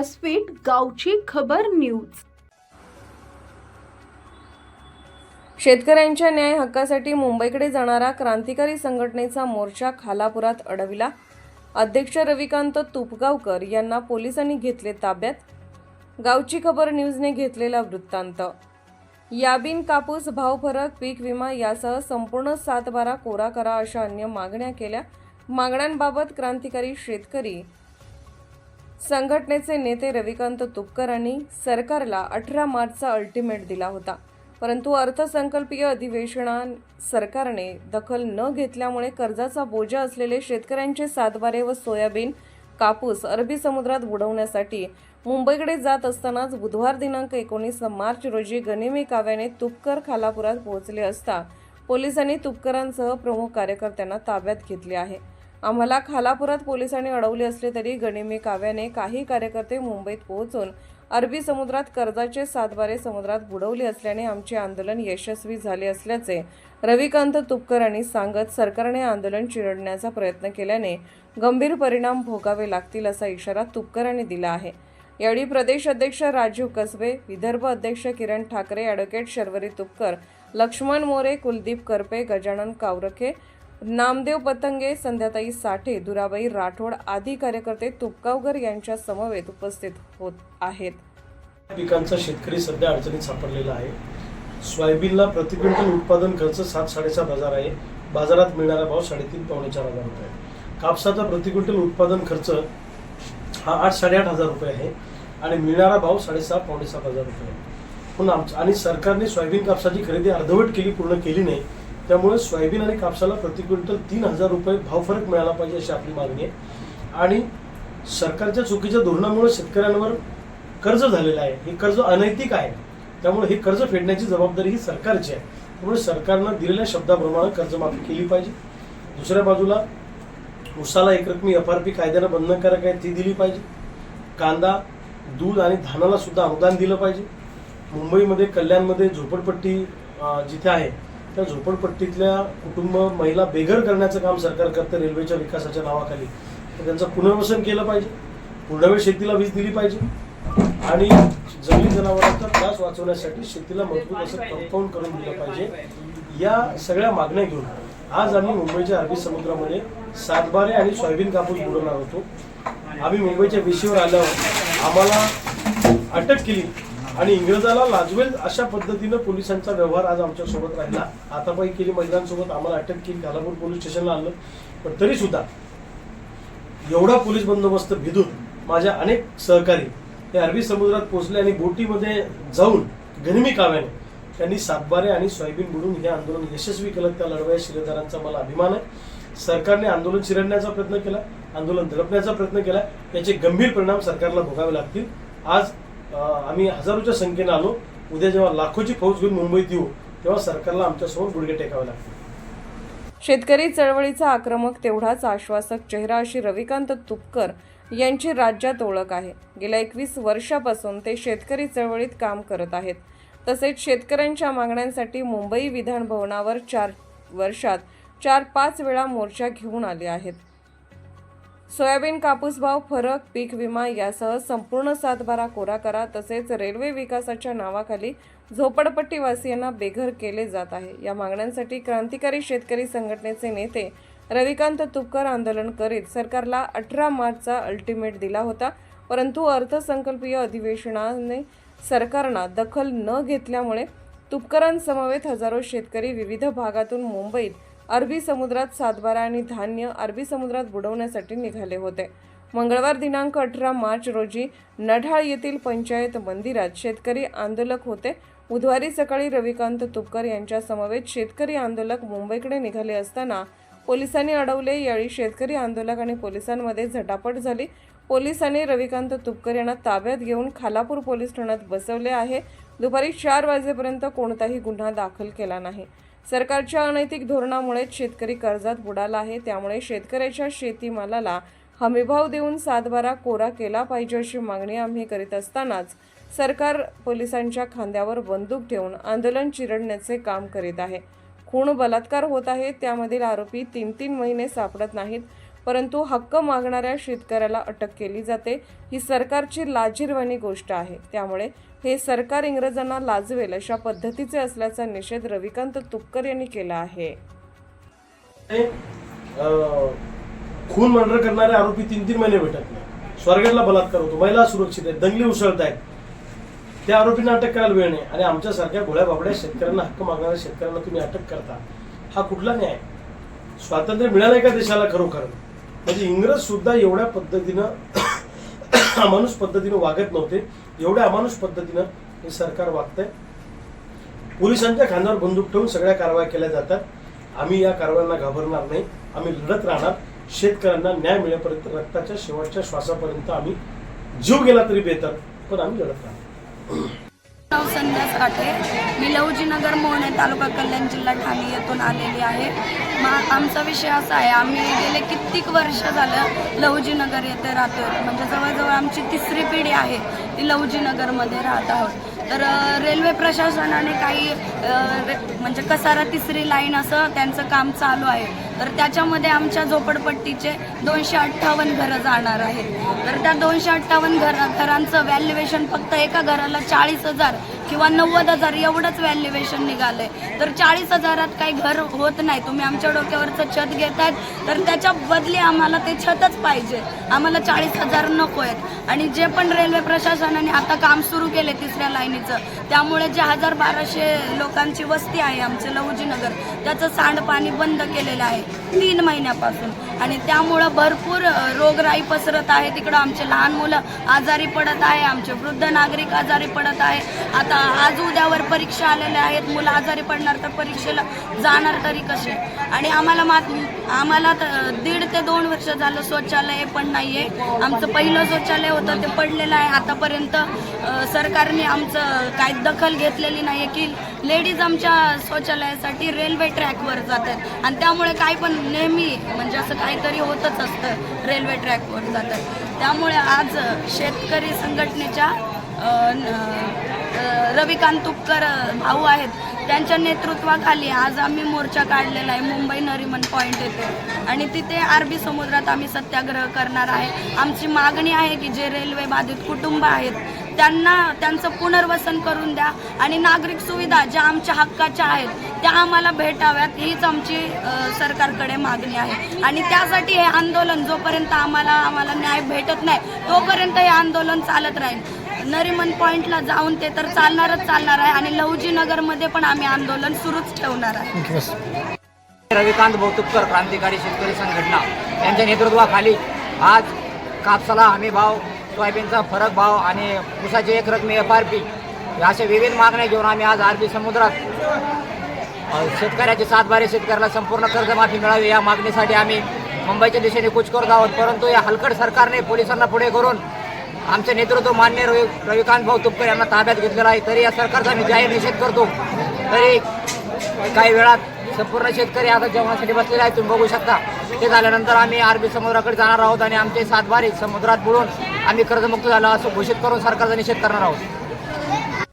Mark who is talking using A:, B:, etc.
A: व्यासपीठ गावची खबर न्यूज.
B: शेतकऱ्यांच्या न्याय हक्कासाठी मुंबईकडे जाणारा क्रांतिकारी संघटनेचा मोर्चा खालापुरात अडविला. अध्यक्ष रविकांत तुपगावकर यांना पोलिसांनी घेतले ताब्यात. गावची खबर न्यूजने घेतलेला वृत्तांत. याबीन कापूस भाव फरक पीक विमा यासह संपूर्ण सातबारा कोरा करा अशा अन्य मागण्या केल्या. मागण्यांबाबत क्रांतिकारी शेतकरी संघटनेचे नेते रविकांत तुपकरांनी सरकारला अठरा मार्चचा अल्टिमेट दिला होता. परंतु अर्थसंकल्पीय अधिवेशनात सरकारने दखल न घेतल्यामुळे कर्जाचा बोजा असलेले शेतकऱ्यांचे सातबारे व सोयाबीन कापूस अरबी समुद्रात बुडवण्यासाठी मुंबईकडे जात असतानाच बुधवार दिनांक एकोणीस मार्च रोजी गनिमी काव्याने तुपकर खालापुरात पोहोचले असता पोलिसांनी तुपकरांसह प्रमुख कार्यकर्त्यांना ताब्यात घेतले आहे. आम्हाला खालापुरात पोलिसांनी अडवले असले तरी गणिमी काव्याने काही कार्यकर्ते मुंबईत पोहोचून अरबी समुद्रात कर्जाचे सातबारे समुद्रात बुडवले असल्याने आमचे आंदोलन यशस्वी झाले असल्याचे रविकांत तुपकर यांनी सांगत सरकारने आंदोलन चिरडण्याचा प्रयत्न केल्याने गंभीर परिणाम भोगावे लागतील असा इशारा तुपकरांनी दिला आहे. यावेळी प्रदेश अध्यक्ष राजीव कसबे विदर्भ अध्यक्ष किरण ठाकरे ॲडव्होकेट शर्वरी तुपकर लक्ष्मण मोरे कुलदीप करपे गजानन कावरखे नामदेव पतंगे संध्याताई साठे दुराबाई राठोड आदी कार्यकर्ते तुपगावकर यांच्या समवेत उपस्थित होत आहेत.
C: पिकांचा शेतकरी सध्या अडचणीत सापडलेला आहे. सोयाबीनला प्रति क्विंटल उत्पादन खर्च सात साडेसात हजार आहे. बाजारात मिळणारा भाव साडेतीन पावणे चार हजार रुपये कापसाचा प्रति क्विंटल उत्पादन खर्च हा आठ साडेआठ हजार रुपये आहे आणि मिळणारा भाव साडेसहा पावणे सात हजार रुपये आहे. पण आमचं आणि सरकारने सोयाबीन कापसाची खरेदी अर्धवट केली पूर्ण केली नाही. त्यामुळे सोयाबीन आणि कापसाला प्रति क्विंटल तीन हजार रुपये भाव फरक मिळाला पाहिजे अशी आपली मागणी आहे. आणि सरकारच्या चुकीच्या धोरणामुळे शेतकऱ्यांवर कर्ज झालेलं आहे. हे कर्ज अनैतिक आहे. त्यामुळे हे कर्ज फेडण्याची जबाबदारी ही सरकारची आहे. त्यामुळे सरकारनं दिलेल्या शब्दाप्रमाणे कर्जमाफी केली पाहिजे. दुसऱ्या बाजूला उसाला एकरकमी एफ आर पी कायद्यानं बंधनकारक आहे ती दिली पाहिजे. कांदा दूध आणि धानाला सुद्धा अनुदान दिलं पाहिजे. मुंबईमध्ये कल्याणमध्ये झोपडपट्टी जिथे आहे त्या झोपडपट्टीतल्या कुटुंब महिला बेघर करण्याचं काम सरकार करतं रेल्वेच्या विकासाच्या नावाखाली. तर त्यांचं पुनर्वसन केलं पाहिजे. पूर्णवेळ शेतीला वीज दिली पाहिजे. आणि जंगली जनावरांचा त्रास वाचवण्यासाठी शेतीला मजबूत असं कंपाऊंड करून दिलं पाहिजे. या सगळ्या मागण्या घेऊन आज आम्ही मुंबईच्या अरबी समुद्रामध्ये सातबारे आणि सोयाबीन कापूस बुडवणार होतो. आम्ही मुंबईच्या विशीवर आल्यावर आम्हाला अटक केली. आणि इंग्रजाला लाजवेल अशा पद्धतीनं पोलिसांचा व्यवहार आज आमच्यासोबत राहिला. हातापाई केली महिलांसोबत आम्हाला अटक केली घालापूर पोलीस स्टेशनला आणलं. पण तरी सुद्धा एवढा पोलीस बंदोबस्त भिदून माझ्या अनेक सहकारी हे अरबी समुद्रात पोहोचले आणि बोटीमध्ये जाऊन गनिमी काव्याने त्यांनी सातबारे आणि सोयाबीन बुडून हे आंदोलन यशस्वी केलं. त्या लढवया शिलेदारांचा मला अभिमान आहे. सरकारने आंदोलन चिरडण्याचा प्रयत्न केला आंदोलन दडपण्याचा प्रयत्न केला. याचे गंभीर परिणाम सरकारला भोगावे लागतील. आज आम्ही हजारोच्या संख्येनं आलो. उद्या जेव्हा लाखोची फौज घेऊन मुंबईत येऊ तेव्हा सरकारला आमच्यासमोर गुडघे टेकावे लागतील.
B: शेतकरी चळवळीचा आक्रमक तेवढाच आश्वासक चेहरा अशी रविकांत तुपकर यांची राज्यात ओळख आहे. गेल्या एकवीस वर्षापासून ते शेतकरी चळवळीत काम करत आहेत. तसेच शेतकऱ्यांच्या मागण्यांसाठी मुंबई विधान भवनावर चार वर्षात चार पाच वेळा मोर्चा घेऊन आले आहेत. सोयाबीन कापूस भाव फरक पीक विमा यासह संपूर्ण सातबारा कोरा करा. तसेच रेल्वे विकासाच्या नावाखाली झोपडपट्टीवासियांना बेघर केले जात आहे. या मागण्यांसाठी क्रांतिकारी शेतकरी संघटनेचे नेते रविकांत तुपकर आंदोलन करीत सरकारला अठरा मार्चचा अल्टिमेट दिला होता. परंतु अर्थसंकल्पीय अधिवेशनाने सरकारनं दखल न घेतल्यामुळे तुपकरांसमवेत हजारो शेतकरी विविध भागातून मुंबईत अरबी समुद्रात सातबारा आणि धान्य अरबी समुद्रात बुडवण्यासाठी निघाले होते. मंगळवार दिनांक अठरा मार्च रोजी नढाळ येथील पंचायत मंदिरात शेतकरी आंदोलक होते. बुधवारी सकाळी रविकांत तुपकर यांच्या समवेत शेतकरी आंदोलक मुंबईकडे निघाले असताना पोलिसांनी अडवले. यावेळी शेतकरी आंदोलक आणि पोलिसांमध्ये झटापट झाली. पोलिसांनी रविकांत तुपकर यांना ताब्यात घेऊन खालापूर पोलीस ठाण्यात बसवले आहे. दुपारी चार वाजेपर्यंत कोणताही गुन्हा दाखल केला नाही. सरकारच्या अनैतिक धोरणामुळेच शेतकरी कर्जात बुडाला आहे. त्यामुळे शेतकऱ्याच्या शेतीमालाला हमीभाव देऊन सातबारा कोरा केला पाहिजे अशी मागणी आम्ही करीत असतानाच सरकार पोलिसांच्या खांद्यावर बंदूक ठेवून आंदोलन चिरडण्याचे काम करीत आहे. खूण बलात्कार होत आहे. त्यामधील आरोपी तीन तीन महिने सापडत नाहीत. परंतु हक्क मागणाऱ्या शेतकऱ्याला अटक केली जाते. ही सरकारची लाजीरवाणी गोष्ट आहे. त्यामुळे हे सरकार इंग्रजांना लाजवेल अशा पद्धतीचे असल्याचा निषेध रविकांत तुपकर यांनी केला आहे.
C: खून मर्डर करणारे आरोपी तीन तीन महिने भेटत नाही. स्वर्गाला बलात्कार होतो. महिला सुरक्षित आहेत. दंगली उसळत आहेत. त्या आरोपींना अटक करायला वेळ नाही. आणि आमच्यासारख्या गोळ्या बाबड्या शेतकऱ्यांना हक्क मागणाऱ्या शेतकऱ्यांना तुम्ही अटक करता. हा कुठला न्याय? स्वातंत्र्य मिळालंय का देशाला खरोखर? म्हणजे इंग्रज सुद्धा एवढ्या पद्धतीनं अमानुष पद्धतीनं वागत नव्हते. एवढ्या अमानुष पद्धतीनं हे सरकार वागतंय. पोलिसांच्या खांद्यावर बंदूक ठेवून सगळ्या कारवाया केल्या जातात. आम्ही या कारवायांना घाबरणार नाही. आम्ही लढत राहणार. शेतकऱ्यांना न्याय मिळेपर्यंत रक्ताच्या शेवटच्या श्वासापर्यंत आम्ही जीव गेला तरी बेहतर पण आम्ही लढत राहणार.
D: नाव संध्या साठे. मी लहुजीनगर मोहने तालुका कल्याण जिल्हा ठाणे येथून आलेली आहे. मा आमचा विषय असा आहे आम्ही गेले कित्येक वर्ष झालं लहुजीनगर येथे राहतो म्हणजे जवळजवळ आमची तिसरी पिढी आहे ती लहुजीनगरमध्ये राहत आहोत. तर रेल्वे प्रशासनाने काही म्हणजे कसारा तिसरी लाईन असं त्यांचं काम चालू आहे. तर त्याच्यामध्ये आमच्या झोपडपट्टीचे दोनशे अठ्ठावन्न घरं जाणार आहेत. तर त्या दोनशे अठ्ठावन्न घर घरांचं व्हॅल्युएशन फक्त एका घराला चाळीस हजार किंवा नव्वद हजार एवढंच व्हॅल्युएशन निघालंय. तर चाळीस हजारात काही घर होत नाही. तुम्ही आमच्या डोक्यावरचं छत घेतायत तर त्याच्या बदली आम्हाला ते छतच पाहिजे. आम्हाला चाळीस हजार नको आहेत. आणि जे पण रेल्वे प्रशासनाने आता काम सुरू केले तिसऱ्या लाईनीचं त्यामुळे जे हजार बाराशे लोकांची वस्ती आहे आमचं लहुजीनगर त्याचं सांडपाणी बंद केलेलं आहे तीन महिन्यापासून. आणि त्यामुळं भरपूर रोगराई पसरत आहे. तिकडं आमचे लहान मुलं आजारी पडत आहे आमचे वृद्ध नागरिक आजारी पडत आहे. आता आज उद्यावर परीक्षा आलेल्या आहेत. मुलं आजारी पडणार तर परीक्षेला जाणार तरी कसे? आणि आम्हाला मात आम्हाला दीड ते दोन वर्ष झालं शौचालय पण नाही आहे आमचं पहिलं शौचालय होतं ते पडलेलं आहे. आतापर्यंत सरकारने आमचं काय दखल घेतलेली नाही आहे की लेडीज आमच्या शौचालयासाठी रेल्वे ट्रॅकवर जातात. आणि त्यामुळे काय पण नेहमी म्हणजे असं काहीतरी होतच असतं रेल्वे ट्रॅकवर जातात. त्यामुळे आज शेतकरी संघटनेच्या न- रविकांत तुपकर भाऊ आहेत. त्यांच्या नेतृत्वाखाली आज आम्ही मोर्चा काढलेला आहे. मुंबई नरिमन पॉईंट येथे. आणि तिथे अरबी समुद्रात आम्ही सत्याग्रह करणार आहे. आमची मागणी आहे की जे रेल्वे बाधित कुटुंब आहेत त्यांना त्यांचं पुनर्वसन करून द्या. आणि नागरिक सुविधा ज्या आमच्या हक्काच्या आहेत त्या आम्हाला भेटाव्यात. हीच आमची सरकारकडे मागणी आहे. आणि त्यासाठी हे आंदोलन जोपर्यंत आम्हाला आम्हाला न्याय भेटत नाही तोपर्यंत हे आंदोलन चालत राहील. नरिमन पॉईंटला जाऊन ते तर चालणारच चालणार आहे आणि लहुजी नगरमध्ये पण आम्ही आंदोलन सुरूच ठेवणार आहे.
E: रविकांत भौतुपकर क्रांतिकारी शेतकरी संघटना. यांच्या नेतृत्वाखाली आज कापसाला हमी भाव सोयाबीनचा फरक भाव आणि ऊसाची एक रकमी एफ आर पी अशा विविध मागण्या घेऊन आम्ही आज अरबी समुद्रात शेतकऱ्याचे सातबारे शेतकऱ्याला संपूर्ण कर्जमाफी मिळावी या मागणीसाठी आम्ही मुंबईच्या दिशेने कूच करत आहोत परंतु या हलकट सरकारने पोलिसांना पुढे करून आमचे नेतृत्व मान्य रवी रविकांत भाऊ तुपकर यांना ताब्यात घेतलेला आहे. तरी या सरकारचा मी जाहीर निषेध करतो. तरी काही वेळात संपूर्ण शेतकरी आता जेवणासाठी बसलेला आहे तुम्ही बघू शकता. ते झाल्यानंतर आम्ही अरबी समुद्राकडे जाणार आहोत आणि आमचे सातबारी समुद्रात बुडून आम्ही कर्जमुक्त झालो असं घोषित करून सरकारचा निषेध करणार आहोत.